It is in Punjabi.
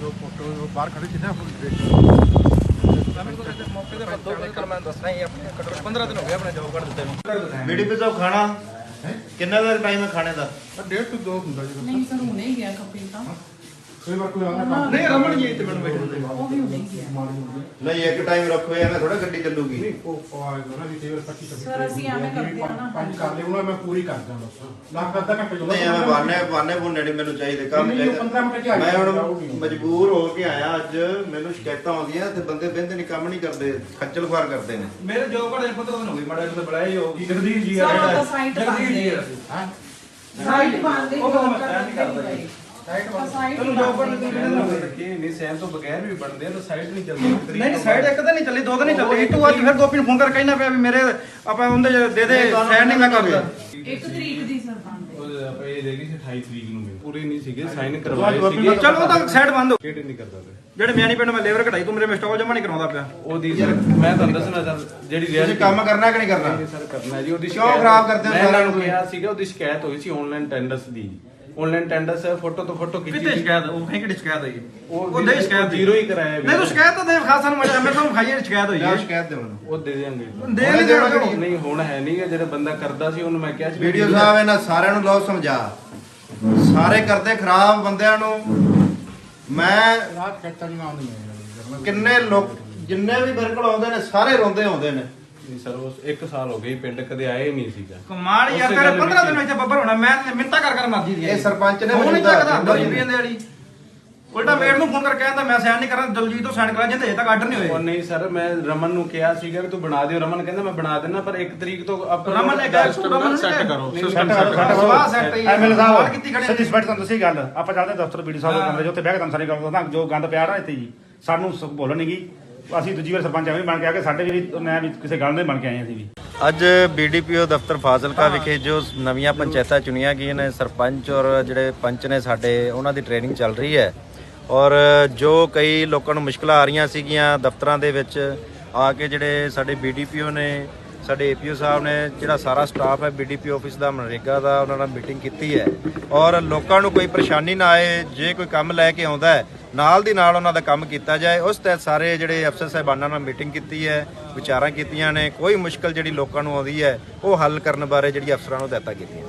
ਬਾਹਰ ਖੜੇ ਜਿੱਥੇ ਆਪਾਂ ਮੌਕੇ ਤੇ ਬੰਦੋ ਕਰ ਮੈਂ ਦੱਸਣਾ ਹੀ ਆਪਣੇ ਘੱਟੋ 15 ਦਿਨ ਹੋ ਗਏ ਆਪਣੇ ਜੋਬ ਕਰ ਦਿੱਤੇ ਨੂੰ। ਬੀਡੀਪੀ ਸਾਹਿਬ ਖਾਣਾ? ਕਿੰਨਾ ਦਾ ਟਾਈਮ ਹੈ ਖਾਣੇ ਦਾ? ਡੇਢ ਤੋਂ ਦੋ ਹੁੰਦਾ ਜੀ। ਨਹੀਂ ਸਰ ਹੁਣੇ ਹੀ ਗਿਆ ਕੱਪੀ ਤਾਂ। ਕਈ ਵਾਰ ਕੋਈ ਆਉਂਦਾ ਕੰਮ ਨਹੀਂ ਰਮਣ ਜੀ ਤੇ ਮੈਨੂੰ ਬੈਠੇ ਉਹ ਵੀ ਹੁਣੇ ਹੀ ਗਿਆ ਮਾੜੀ ਹੁੰਦੀ ਨਹੀਂ ਇੱਕ ਟਾਈਮ ਰੱਖੋ ਐਵੇਂ ਥੋੜਾ ਗੱਡੀ ਚੱਲੂਗੀ। ਨਹੀਂ ਉਹ ਉਹ ਆਏਗਾ ਨਾ ਵੀ ਕਈ ਵਾਰ 25 26 Sir, ਅਸੀਂ ਐਵੇਂ ਕਰਦੇ ਆ ਨਾ। ਪੰਜ ਕਰ ਲਿਓ ਨਾ ਮੈਂ ਪੂਰੀ ਕਰ ਦਾਂ ਬਸ ਲੱਖ ਅੱਧਾ ਘੰਟੇ ਨਹੀਂ ਐਵੇਂ ਬਾਨੇ ਬਾਨੇ ਬੁੰਨੇ ਨਹੀਂ ਮੈਨੂੰ ਚਾਹੀਦੇ। ਕੰਮ ਨਹੀਂ, ਨਹੀਂ, ਉਹ 15 ਮਿੰਟ ਚ ਆ ਚਾਹੀਦਾ ਮੈਂ ਜਾਊਗੀ। ਹੁਣ ਮਜਬੂਰ ਹੋ ਕੇ ਆਇਆ ਅੱਜ ਮੈਨੂੰ ਸ਼ਿਕਾਇਤਾਂ ਆਉਂਦੀਆਂ ਤੇ ਬੰਦੇ ਬਹਿੰਦੇ ਨਹੀਂ ਕੰਮ ਨਹੀਂ ਕਰਦੇ ਖੱਜਲ ਖੁਆਰ ਕਰਦੇ ਨੇ। ਮੇਰੇ ਜੋਬ 15 ਦਿਨ ਹੋ ਗਏ ਮਾੜਾ ਜਿਹਾ ਬੁਲਾਇਆ ਹੀ ਹੋ ਜਗਦੀਸ਼ ਜੀ site ਜਗਦੀਸ਼ ਜੀ ਬੰਦ ਆ। ਹਾਂ? ਸਾਈਡ ਬੰਦੇ ਉਹ ਮੈਂ ਨਹੀਂ ਕਰਦਾ ਜੀ। ਸਾਈਡ ਸਾਈਡ ਤੈਨੂੰ ਜੋਬ ਕਰਨ ਦੀ ਕਿ ਨਹੀਂ ਸੈਨ ਤੋਂ ਬਗੈਰ ਵੀ ਬਣਦੇ ਆ ਤਾਂ ਸਾਈਡ ਨਹੀਂ ਚੱਲਦੀ। ਨਹੀਂ ਸਾਈਡ ਇੱਕ ਤਾਂ ਨਹੀਂ ਚੱਲੀ ਦੋ ਤਾਂ ਨਹੀਂ ਚੱਲੀ ਤੂੰ ਅੱਜ ਫਿਰ ਗੋਪੀ ਨੂੰ ਫੋਨ ਕਰਕੇ ਕਹਿਣਾ ਪਿਆ ਵੀ ਮੇਰੇ ਆਪਾਂ ਉਹਦੇ ਦੇ ਦੇ ਸਾਈਡ ਨਹੀਂ ਮੈਂ ਕਰਦਾ। ਇੱਕ ਤਰੀਕ ਦੀ ਸਰ ਬੰਦੇ ਆਪਾਂ ਇਹ ਦੇਖੀ ਸੀ 28 ਤਰੀਕ ਨੂੰ ਪੂਰੇ ਨਹੀਂ ਸੀਗੇ ਸਾਈਨ ਕਰਵਾਏ ਸੀਗੇ। ਚਲੋ ਉਹ ਤਾਂ ਸਾਈਡ ਬੰਦ ਹੋ ਕਿਹੜੇ ਨਹੀਂ ਕਰਦਾ ਜਿਹੜੇ ਮਿਆਨੀ ਪਿੰਡ ਮੈਂ ਲੇਬਰ ਕਢਾਈ ਤੂੰ ਮੇਰੇ ਮਿਸਟਾਕ ਜਮਾ ਨਹੀਂ ਕਰਾਉਂਦਾ ਪਿਆ। ਉਹਦੀ ਸਰ ਮੈਂ ਤੁਹਾਨੂੰ ਦੱਸਣਾ ਸਰ ਜਿਹੜੀ reality- ਕੰਮ ਕਰਨਾ ਕਿ ਨਹੀਂ ਕਰਨਾ? ਸਰ ਕਰਨਾ ਜੀ ਉਹਦੀ ਸ਼ਿਕਾਇਤ- ਖਰਾਬ ਕਰਦੇ ਹੋ ਸਾਰਿਆਂ ਨੂੰ ਨੂੰ? ਕਿਹਾ ਸੀਗਾ ਉਹਦੀ ਸ਼ਿਕਾਇਤ ਹੋਈ ਸੀ ਆਨਲਾਈਨ ਟੈਂਡਰਸ ਦੀ। ਆਨਲਾਈਨ ਟੈਂਡਰਸ ਫੋਟੋ ਤੋਂ ਫੋਟੋ ਖਿੱਚੀ ਕਿਤੇ ਸੀ। ਸ਼ਿਕਾਇਤ ਉਹ ਕਹੀਂ ਕਿਹੜੀ ਸ਼ਿਕਾਇਤ ਹੋਈ? ਉਹ ਦੇ ਸ਼ਿਕਾਇਤ ਜ਼ੀਰੋ ਹੀ ਕਰਾਇਆ ਨਹੀਂ ਤੂੰ ਸ਼ਿਕਾਇਤ ਤਾਂ ਦੇ ਖਾਸ ਸਾਨੂੰ ਮਜ਼ਾ ਮੇਰੇ ਤੋਂ ਖਾਈਏ ਸ਼ਿਕਾਇਤ ਹੋਈ ਹੈ। ਸ਼ਿਕਾਇਤ ਦੇ ਮੈਨੂੰ। ਉਹ ਦੇ ਦੇਾਂਗੇ ਦੇ ਨਹੀਂ ਦੇਣਾ? ਨਹੀਂ ਹੁਣ ਹੈ ਨਹੀਂ ਜਿਹੜਾ ਬੰਦਾ ਕਰਦਾ ਸੀ ਉਹਨੂੰ ਮੈਂ ਕਿਹਾ ਸੀ ਵੀਡੀਓ ਸਾਹਿਬ ਇਹਨਾਂ ਸਾਰਿਆਂ ਨੂੰ ਲਓ ਸਮਝਾ। ਸਾਰੇ ਕਰਦੇ ਖਰਾਬ ਬੰਦਿਆਂ ਨੂੰ। ਮੈਂ ਰਾਤ ਕੱਟਾ ਨਹੀਂ ਆਉਂਦੀ ਮੈਂ ਕਿੰਨੇ ਲੋਕ ਜਿੰਨੇ ਵੀ ਬਿਰਕਲ ਆਉਂਦੇ ਨੇ ਸਾਰੇ ਰੋਂਦੇ ਆਉਂਦੇ ਨੇ। ਨਹੀਂ ਸਰ ਉਸ 1 ਸਾਲ ਹੋ ਗਏ ਪਿੰਡ ਕਦੇ ਆਏ ਨਹੀਂ ਸੀਗਾ। ਕਮਾਲ ਯਾਰ ਤੇਰੇ ਗੱਲ 15 ਦਿਨ ਵਿੱਚ ਬੱਬਰ ਹੋਣਾ ਮੈਂ ਮਿੰਤਾ ਕਰ ਕਰ ਮਰਜ਼ੀ ਦੀ ਇਹ ਸਰਪੰਚ ਨੇ ਮੌਜੂਦਾ ਚੱਕਦਾ ਜਿੰਦਾ ਦਲਜੀਤ ਦੇ ਵਾਲੀ ਉਲਟਾ ਮੇੜ ਨੂੰ ਫੋਨ ਕਰਕੇ ਕਹਿੰਦਾ ਮੈਂ ਸਾਈਨ ਨਹੀਂ ਕਰਨਾ ਦਲਜੀਤ ਤੋਂ ਸਾਈਨ ਕਰਾ ਜਿੰਦੇ ਹਜੇ ਤੱਕ ਆਰਡਰ ਨਹੀਂ ਉਹ ਹੋਏ ਨਹੀਂ ਸਰ ਮੈਂ ਰਮਨ ਨੂੰ ਕਿਹਾ ਸੀਗਾ ਵੀ ਤੂੰ ਬਣਾ ਦਿਓ। ਰਮਨ ਕਹਿੰਦਾ ਮੈਂ ਬਣਾ ਦੇਣਾ ਪਰ 1 ਤਰੀਕ ਤੋਂ ਆਪਾਂ ਰਮਨ ਨੇ ਕਿਹਾ ਰਮਨ ਸੈੱਟ ਕਰੋ। ਸੈੱਟ ਕਰੋ। ਕਰੋ। set ਹੀ ਕੀਤੀ ਸਾਹਿਬ ਸਪੈਟ ਤੁਹਾਨੂੰ ਦੱਸੀ ਗੱਲ। ਆਪਾਂ ਚੱਲਦੇ ਦਫ਼ਤਰ ਬੀਡੀ ਸਾਹਿਬ ਦੇ। ਕਮਰੇ 'ਚ ਉੱਥੇ ਬਹਿ ਕੇ ਤੁਹਾਨੂੰ ਸਾਰੀ ਗੱਲ ਦੱਸਦਾ ਜੋ ਗੰਦ ਪਿਆ ਨਾ ਇੱਥੇ ਜੀ ਸਾਨੂੰ ਸ- ਬੋਲਣ ਨਹੀਂ ਗਈ। ਅਸੀਂ ਦੂਜੀ ਵਾਰ ਸਰਪੰਚ ਐਵੇਂ ਬਣ ਕੇ ਆ ਕੇ ਸਾਡੇ ਵੀ ਮੈਂ ਵੀ ਕਿਸੇ ਗੱਲ ਦੇ ਬਣ ਕੇ ਆਏ ਅਸੀਂ ਵੀ। ਅੱਜ ਬੀਡੀਪੀਓ ਦਫ਼ਤਰ ਫਾਜ਼ਿਲਕਾ ਵਿਖੇ ਜੋ ਨਵੀਆਂ ਪੰਚਾਇਤਾਂ ਚੁਣੀਆਂ ਗਈਆਂ ਨੇ ਸਰਪੰਚ ਔਰ ਜਿਹੜੇ ਪੰਚ ਨੇ ਸਾਡੇ ਉਹਨਾਂ ਦੀ ਟ੍ਰੇਨਿੰਗ ਚੱਲ ਰਹੀ ਹੈ। ਔਰ ਜੋ ਕਈ ਲੋਕਾਂ ਨੂੰ ਮੁਸ਼ਕਲਾਂ ਆ ਰਹੀਆਂ ਸੀਗੀਆਂ ਦਫ਼ਤਰਾਂ ਦੇ ਵਿੱਚ ਆ ਕੇ ਜਿਹੜੇ ਸਾਡੇ ਬੀਡੀਪੀਓ ਨੇ ਸਾਡੇ ਏਪੀਓ ਸਾਹਿਬ ਨੇ ਜਿਹੜਾ ਸਾਰਾ ਸਟਾਫ ਹੈ ਬੀਡੀਪੀ ਆਫਿਸ ਦਾ ਮਨਰੇਗਾ ਦਾ ਉਹਨਾਂ ਨਾਲ ਮੀਟਿੰਗ ਕੀਤੀ ਹੈ। ਔਰ ਲੋਕਾਂ ਨੂੰ ਕੋਈ ਪਰੇਸ਼ਾਨੀ ਨਾ ਆਏ ਜੇ ਕੋਈ ਕੰਮ ਲੈ ਕੇ ਆਉਂਦਾ ਹੈ ਨਾਲ ਦੀ ਨਾਲ ਉਹਨਾਂ ਦਾ ਕੰਮ ਕੀਤਾ ਜਾਏ। ਉਸ ਤਹਿਤ ਸਾਰੇ ਜਿਹੜੇ ਅਫਸਰ ਸਾਹਿਬਾਨਾਂ ਨਾਲ ਮੀਟਿੰਗ ਕੀਤੀ ਹੈ, ਵਿਚਾਰਾਂ ਕੀਤੀਆਂ ਨੇ। ਕੋਈ ਮੁਸ਼ਕਲ ਜਿਹੜੀ ਲੋਕਾਂ ਨੂੰ ਆਉਂਦੀ ਹੈ, ਉਹ ਹੱਲ ਕਰਨ ਬਾਰੇ ਜਿਹੜੀ ਅਫਸਰਾਂ ਨੂੰ ਹਦਾਇਤਾਂ ਕੀਤੀਆਂ